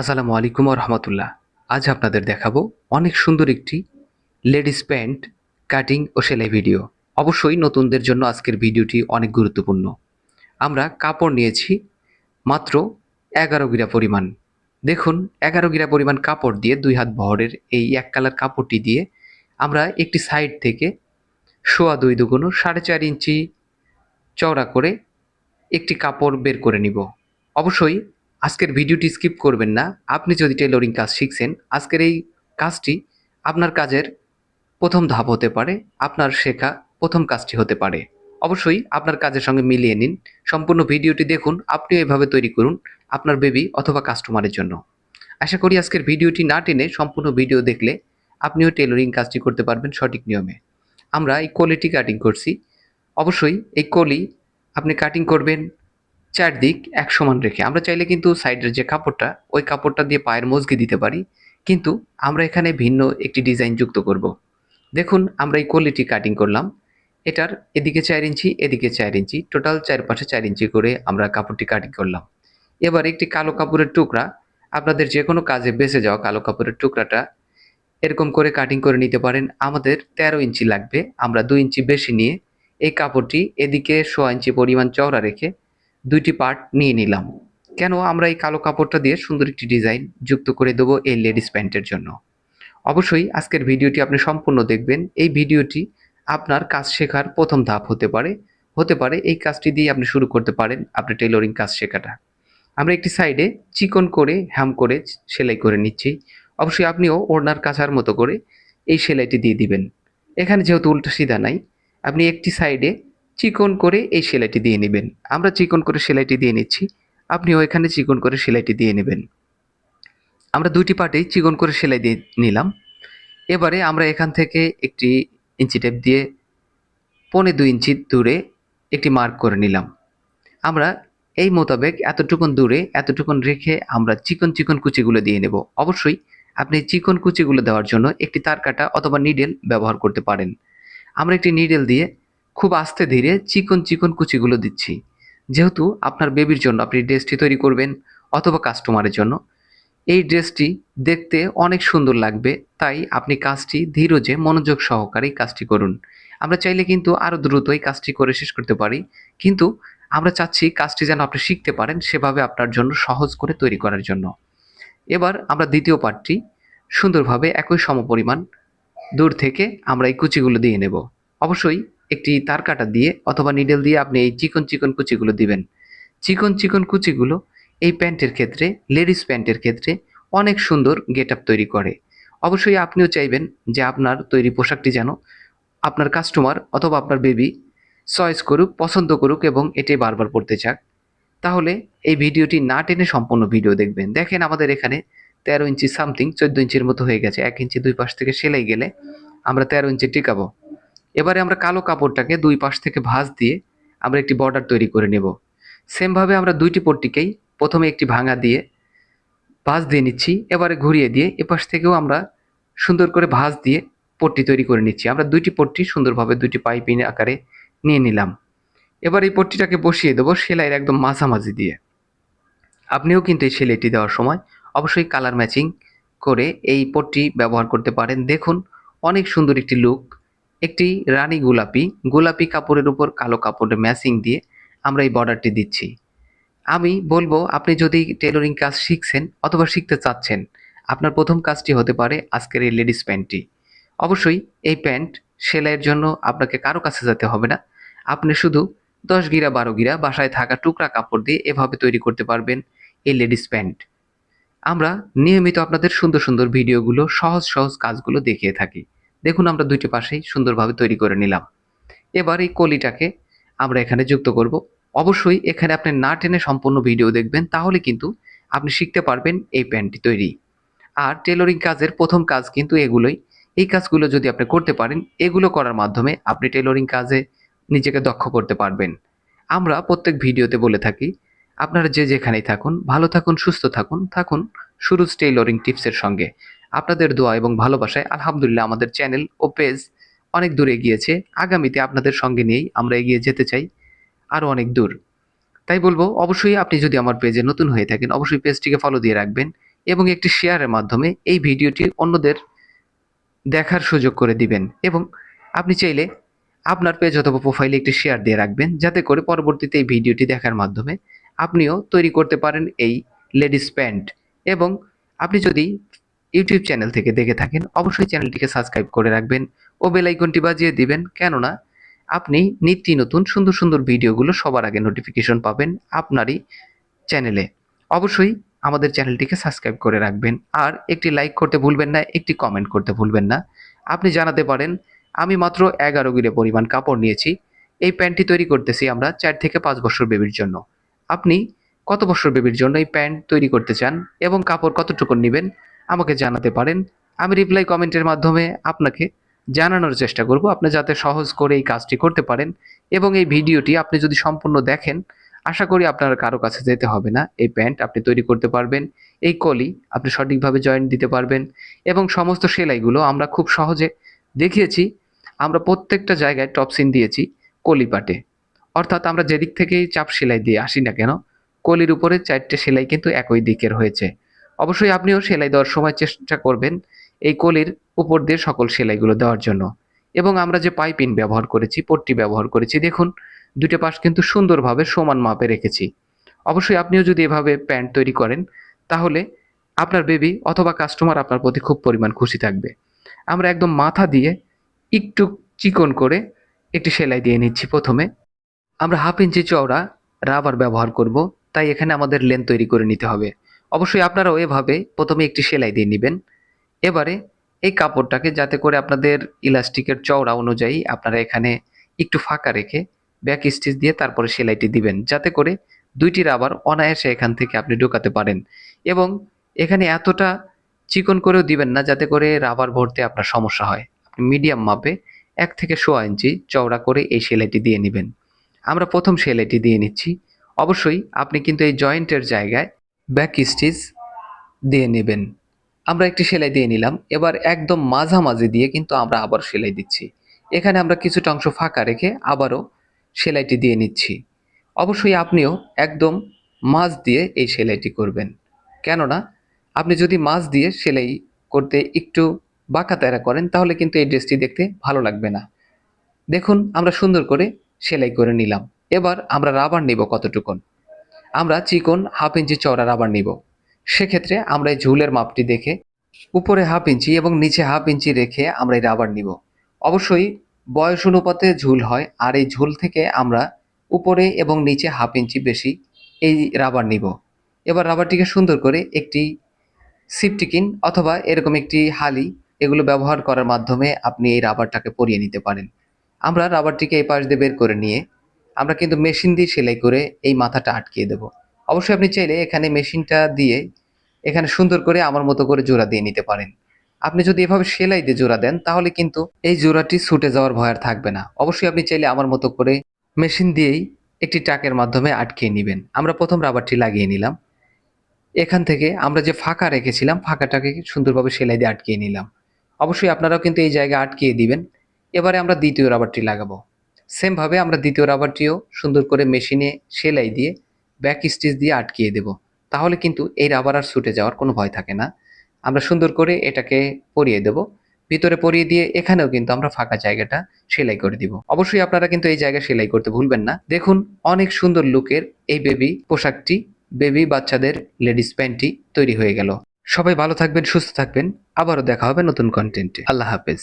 আসসালামু আলাইকুম রহমতুল্লাহ। আজ আপনাদের দেখাবো অনেক সুন্দর একটি লেডিস প্যান্ট কাটিং ও সেলাই ভিডিও। অবশ্যই নতুনদের জন্য আজকের ভিডিওটি অনেক গুরুত্বপূর্ণ। আমরা কাপড় নিয়েছি মাত্র এগারো গিরা পরিমাণ। দেখুন, এগারো গিরা পরিমাণ কাপড় দিয়ে দুই হাত বহরের এই এক কালার কাপড়টি দিয়ে আমরা একটি সাইড থেকে সোয়া দুই দুগুণ সাড়ে চার ইঞ্চি চওড়া করে একটি কাপড় বের করে নিব। অবশ্যই আজকের ভিডিওটি স্কিপ করবেন না। আপনি যদি টেলরিং কাজ শিখছেন, আজকের এই কাজটি আপনার কাজের প্রথম ধাপ হতে পারে, আপনার শেখা প্রথম কাজটি হতে পারে। অবশ্যই আপনার কাজের সঙ্গে মিলিয়ে নিন। সম্পূর্ণ ভিডিওটি দেখুন আপনিও এভাবে তৈরি করুন আপনার বেবি অথবা কাস্টমারের জন্য। আশা করি আজকের ভিডিওটি না টেনে সম্পূর্ণ ভিডিও দেখলে আপনিও টেলরিং কাজটি করতে পারবেন সঠিক নিয়মে। আমরা এই কোয়ালিটি কাটিং করছি। অবশ্যই এই কলি আপনি কাটিং করবেন চারদিক এক সমান রেখে। আমরা চাইলে কিন্তু সাইডের যে কাপড়টা, ওই কাপড়টা দিয়ে পায়ের মজগি দিতে পারি। কিন্তু আমরা এখানে ভিন্ন একটি ডিজাইন যুক্ত করব। দেখুন, আমরা এই কোয়ালিটি কাটিং করলাম। এটার এদিকে চার ইঞ্চি, এদিকে চার ইঞ্চি, টোটাল চারপাশে চার ইঞ্চি করে আমরা কাপড়টি কাটিং করলাম। এবার একটি কালো কাপড়ের টুকরা, আপনাদের যে কোনো কাজে বেঁচে যাওয়া কালো কাপড়ের টুকরাটা এরকম করে কাটিং করে নিতে পারেন। আমাদের তেরো ইঞ্চি লাগবে। আমরা দুই ইঞ্চি বেশি নিয়ে এই কাপড়টি এদিকে সোয়া ইঞ্চি পরিমাণ চওড়া রেখে দুইটি পার্ট নিয়ে নিলাম। কেন আমরা এই কালো কাপড়টা দিয়ে সুন্দর একটি ডিজাইন যুক্ত করে দেবো এই লেডিস প্যান্টের জন্য? অবশ্যই আজকের ভিডিওটি আপনি সম্পূর্ণ দেখবেন। এই ভিডিওটি আপনার কাজ শেখার প্রথম ধাপ হতে পারে। হতে পারে এই কাজটি দিয়ে আপনি শুরু করতে পারেন আপনার টেলরিং কাজ শেখাটা। আমরা একটি সাইডে চিকন করে হ্যাম করে সেলাই করে নিচ্ছি। অবশ্যই আপনিও ওড়নার কাছার মতো করে এই সেলাইটি দিয়ে দিবেন। এখানে যেহেতু উল্টো সিধা নাই, আপনি একটি সাইডে চিকন করে এই সেলাইটি দিয়ে নেবেন। আমরা চিকন করে সেলাইটি দিয়ে নিচ্ছি। আপনিও এখানে চিকন করে সেলাইটি দিয়ে নেবেন। আমরা দুইটি পার্টেই চিকন করে সেলাই দিয়ে নিলাম। এবারে আমরা এখান থেকে একটি ইঞ্চি টেপ দিয়ে পনে দুই ইঞ্চি দূরে একটি মার্ক করে নিলাম। আমরা এই মোতাবেক এতটুকুন দূরে, এতটুকুন রেখে আমরা চিকন চিকন কুচিগুলো দিয়ে নেব। অবশ্যই আপনি চিকন কুচিগুলো দেওয়ার জন্য একটি তার কাটা অথবা নিডেল ব্যবহার করতে পারেন। আমরা একটি নিডেল দিয়ে খুব আস্তে ধীরে চিকন চিকন কুচিগুলো দিচ্ছি। যেহেতু আপনার বেবির জন্য আপনি ড্রেসটি তৈরি করবেন অথবা কাস্টমারের জন্য, এই ড্রেসটি দেখতে অনেক সুন্দর লাগবে, তাই আপনি কাজটি ধীরজে মনোযোগ সহকারে কাজটি করুন। আমরা চাইলে কিন্তু আরও দ্রুত এই কাজটি করে শেষ করতে পারি, কিন্তু আমরা চাচ্ছি কাজটি যেন আপনি শিখতে পারেন সেভাবে আপনার জন্য সহজ করে তৈরি করার জন্য। এবার আমরা দ্বিতীয় পার্টটি, সুন্দরভাবে একই সমপরিমাণ দূর থেকে আমরা এই কুচিগুলো দিয়ে নেব। অবশ্যই একটি তার কাটা দিয়ে অথবা নিডেল দিয়ে আপনি এই চিকন চিকন কুচিগুলো দিবেন। চিকন চিকন কুচিগুলো এই প্যান্টের ক্ষেত্রে, লেডিস প্যান্টের ক্ষেত্রে অনেক সুন্দর গেট আপ তৈরি করে। অবশ্যই আপনিও চাইবেন যে আপনার তৈরি পোশাকটি যেন আপনার কাস্টমার অথবা আপনার বেবি চয়েস করুক, পছন্দ করুক এবং এটি বারবার পড়তে চাক। তাহলে এই ভিডিওটি না টেনে সম্পূর্ণ ভিডিও দেখবেন। দেখেন আমাদের এখানে তেরো ইঞ্চি সামথিং, চোদ্দ ইঞ্চির মতো হয়ে গেছে। এক ইঞ্চি দুই পাশ থেকে সেলাই গেলে আমরা তেরো ইঞ্চি টিকাবো। এবারে আমরা কালো কাপড়টাকে দুই পাশ থেকে ভাঁজ দিয়ে আমরা একটি বর্ডার তৈরি করে নেব। সেমভাবে আমরা দুইটি পট্টিকেই প্রথমে একটি ভাঙা দিয়ে ভাঁজ দিয়ে নিচ্ছি, এবারে ঘুরিয়ে দিয়ে এপাশ থেকেও আমরা সুন্দর করে ভাঁজ দিয়ে পট্টি তৈরি করে নিচ্ছি। আমরা দুইটি পট্টি সুন্দরভাবে দুইটি পাইপিং আকারে নিয়ে নিলাম। এবার এই পট্টিটাকে বসিয়ে দেবো সেলাইয়ের একদম মাঝামাঝি দিয়ে। আপনিও কিন্তু এই সেলাইটি দেওয়ার সময় অবশ্যই কালার ম্যাচিং করে এই পট্টি ব্যবহার করতে পারেন। দেখুন, অনেক সুন্দর একটি লুক একটি রানী গোলাপি গোলাপি কাপড়ের উপর কালো কাপড়ের ম্যাচিং দিয়ে আমরা এই বর্ডারটি দিচ্ছি। আমি বলব, আপনি যদি টেলরিং কাজ শিখছেন অথবা শিখতে চাচ্ছেন, আপনার প্রথম কাজটি হতে পারে আজকের এই লেডিস প্যান্টটি। অবশ্যই এই প্যান্ট সেলাইয়ের জন্য আপনাকে কারও কাছে যেতে হবে না। আপনি শুধু দশ গিরা, বারো গিরা বাসায় থাকা টুকরা কাপড় দিয়ে এভাবে তৈরি করতে পারবেন এই লেডিস প্যান্ট। আমরা নিয়মিত আপনাদের সুন্দর সুন্দর ভিডিওগুলো সহজ সহজ কাজগুলো দেখিয়ে থাকি। দেখুন আমরা দুইটি পাশেই সুন্দরভাবে তৈরি করে নিলাম। এবার এই কলিটাকে আমরা এখানে যুক্ত করব। অবশ্যই এখানে আপনি না টেনে সম্পূর্ণ ভিডিও দেখবেন, তাহলে কিন্তু আপনি শিখতে পারবেন এই প্যান্টটি তৈরি। আর টেলরিং কাজের প্রথম কাজ কিন্তু এগুলোই। এই কাজগুলো যদি আপনি করতে পারেন, এগুলো করার মাধ্যমে আপনি টেলরিং কাজে নিজেকে দক্ষ করতে পারবেন। আমরা প্রত্যেক ভিডিওতে বলে থাকি, আপনারা যে যেখানেই থাকুন, ভালো থাকুন, সুস্থ থাকুন থাকুন সুরুজ টেইলরিং টিপসের সঙ্গে। আপনাদের দোয়া এবং ভালোবাসায় আলহামদুলিল্লাহ আমাদের চ্যানেল ও পেজ অনেক দূর এগিয়েছে। আগামীতে আপনাদের সঙ্গে নিয়েই আমরা এগিয়ে যেতে চাই আরও অনেক দূর। তাই বলব, অবশ্যই আপনি যদি আমার পেজে নতুন হয়ে থাকেন, অবশ্যই পেজটিকে ফলো দিয়ে রাখবেন এবং একটি শেয়ারের মাধ্যমে এই ভিডিওটি অন্যদের দেখার সুযোগ করে দিবেন এবং আপনি চাইলে আপনার পেজ অথবা প্রোফাইলে একটি শেয়ার দিয়ে রাখবেন, যাতে করে পরবর্তীতে এই ভিডিওটি দেখার মাধ্যমে আপনিও তৈরি করতে পারেন এই লেডিস প্যান্ট। এবং আপনি যদি ইউটিউব চ্যানেল থেকে দেখে থাকেন, অবশ্যই চ্যানেলটিকে সাবস্ক্রাইব করে রাখবেন ও বেল আইকনটি বাজিয়ে দিবেন। কেননা, আপনি নিত্য নতুন সুন্দর সুন্দর ভিডিওগুলো সবার আগে নোটিফিকেশন পাবেন আপনারই চ্যানেলে। অবশ্যই আমাদের চ্যানেলটিকে সাবস্ক্রাইব করে রাখবেন আর একটি লাইক করতে ভুলবেন না, একটি কমেন্ট করতে ভুলবেন না। আপনি জানাতে পারেন, আমি মাত্র এগারো গিরে পরিমাণ কাপড় নিয়েছি, এই প্যান্টটি তৈরি করতেছি আমরা চার থেকে পাঁচ বছর বেবির জন্য। আপনি কত বছর বেবির জন্য এই প্যান্ট তৈরি করতে চান এবং কাপড় কতটুকু নেবেন আমাকে জানাতে পারেন। আমি রিপ্লাই কমেন্টের মাধ্যমে আপনাকে জানানোর চেষ্টা করব। আপনি যাতে সহজ করে এই কাজটি করতে পারেন এবং এই ভিডিওটি আপনি যদি সম্পূর্ণ দেখেন, আশা করি আপনার কারও কাছে যেতে হবে না। এই প্যান্ট আপনি তৈরি করতে পারবেন, এই কলি আপনি সঠিকভাবে জয়েন্ট দিতে পারবেন এবং সমস্ত সেলাইগুলো আমরা খুব সহজে দেখিয়েছি। আমরা প্রত্যেকটা জায়গায় টপসিন দিয়েছি কলি পাটে। অর্থাৎ আমরা যেদিক থেকেই চাপ সেলাই দিয়ে আসি না কেন, কলির উপরে চারটে সেলাই কিন্তু একই দিকের হয়েছে। অবশ্যই আপনিও সেলাই দেওয়ার সময় চেষ্টা করবেন এই কলির উপর দিয়ে সকল সেলাইগুলো দেওয়ার জন্য। এবং আমরা যে পাইপিন ব্যবহার করেছি, পট্টি ব্যবহার করেছি, দেখুন দুটো পাশ কিন্তু সুন্দরভাবে সমান মাপে রেখেছি। অবশ্যই আপনিও যদি এভাবে প্যান্ট তৈরি করেন, তাহলে আপনার বেবি অথবা কাস্টমার আপনার প্রতি খুব পরিমাণ খুশি থাকবে। আমরা একদম মাথা দিয়ে একটু চিকন করে একটি সেলাই দিয়ে নিচ্ছি প্রথমে। আমরা হাফ ইঞ্চি চওড়া রাবার ব্যবহার করব, তাই এখানে আমাদের লেন তৈরি করে নিতে হবে। অবশ্যই আপনারাও এভাবে প্রথমে একটি সেলাই দিয়ে নেবেন। এবারে এই কাপড়টাকে যাতে করে আপনাদের ইলাস্টিকের চওড়া অনুযায়ী আপনারা এখানে একটু ফাঁকা রেখে ব্যাক স্টিচ দিয়ে তারপরে সেলাইটি দিবেন। যাতে করে দুইটি রাবার অনায়াসে এখান থেকে আপনি ঢোকাতে পারেন। এবং এখানে এতটা চিকন করেও দিবেন না যাতে করে রাবার ভরতে আপনার সমস্যা হয়। আপনি মিডিয়াম মাপে এক থেকে সোয়া ইঞ্চি চওড়া করে এই সেলাইটি দিয়ে নেবেন। আমরা প্রথম সেলাইটি দিয়ে নিচ্ছি। অবশ্যই আপনি কিন্তু এই জয়েন্টের জায়গায় ব্যাক স্টিচ দিয়ে নেবেন। আমরা একটি সেলাই দিয়ে নিলাম। এবার একদম মাঝামাঝি দিয়ে কিন্তু আমরা আবার সেলাই দিচ্ছি। এখানে আমরা কিছুটা অংশ ফাঁকা রেখে আবারও সেলাইটি দিয়ে নিচ্ছি। অবশ্যই আপনিও একদম মাছ দিয়ে এই সেলাইটি করবেন। কেননা, আপনি যদি মাছ দিয়ে সেলাই করতে একটু বাঁকা তেরা করেন, তাহলে কিন্তু এই ড্রেসটি দেখতে ভালো লাগবে না। দেখুন, আমরা সুন্দর করে সেলাই করে নিলাম। এবার আমরা রাবার নিব কতটুকুন। আমরা চিকন হাফ ইঞ্চি চওড়া রাবার নিব। সেক্ষেত্রে আমরা এই ঝুলের মাপটি দেখে উপরে হাফ ইঞ্চি এবং নিচে হাফ ইঞ্চি রেখে আমরা এই রাবার নিব। অবশ্যই বয়স অনুপাতে ঝুল হয়, আর এই ঝুল থেকে আমরা উপরে এবং নিচে হাফ ইঞ্চি বেশি এই রাবার নিব। এবার রাবারটিকে সুন্দর করে একটি সিপটিকিন অথবা এরকম একটি হালি এগুলো ব্যবহার করার মাধ্যমে আপনি এই রাবারটাকে পরিয়ে নিতে পারেন। আমরা রাবারটিকে এই পাশ দিয়ে বের করে নিয়ে আমরা কিন্তু মেশিন দিয়ে সেলাই করে এই মাথাটা আটকিয়ে দেব। অবশ্যই আপনি চাইলে এখানে মেশিনটা দিয়ে এখানে সুন্দর করে আমার মতো করে জোড়া দিয়ে নিতে পারেন। আপনি যদি এভাবে সেলাই দিয়ে জোড়া দেন, তাহলে কিন্তু এই জোড়াটি ছুটে যাওয়ার ভয় আর থাকবে না। অবশ্যই আপনি চাইলে আমার মতো করে মেশিন দিয়েই একটি টাকের মাধ্যমে আটকিয়ে নেবেন। আমরা প্রথম রাবারটি লাগিয়ে নিলাম। এখান থেকে আমরা যে ফাঁকা রেখেছিলাম, ফাঁকাটাকে সুন্দরভাবে সেলাই দিয়ে আটকিয়ে নিলাম। অবশ্যই আপনারাও কিন্তু এই জায়গায় আটকিয়ে দিবেন। এবারে আমরা দ্বিতীয় রাবারটি লাগাবো। সেমভাবে আমরা দ্বিতীয় রাবারটিও সুন্দর করে মেশিনে সেলাই দিয়ে ব্যাক স্টিচ দিয়ে আটকিয়ে দেব। তাহলে কিন্তু এই রাবার আর ছুটে যাওয়ার কোনো ভয় থাকে না। আমরা সুন্দর করে এটাকে পরিয়ে দেব। ভিতরে পরিয়ে দিয়ে এখানেও কিন্তু আমরা ফাঁকা জায়গাটা সেলাই করে দিব। অবশ্যই আপনারা কিন্তু এই জায়গায় সেলাই করতে ভুলবেন না। দেখুন, অনেক সুন্দর লুকের এই বেবি পোশাকটি বেবি বাচ্চাদের লেডিস প্যান্টটি তৈরি হয়ে গেল। সবাই ভালো থাকবেন, সুস্থ থাকবেন। আবারও দেখা হবে নতুন কন্টেন্টে আল্লাহ হাফেজ।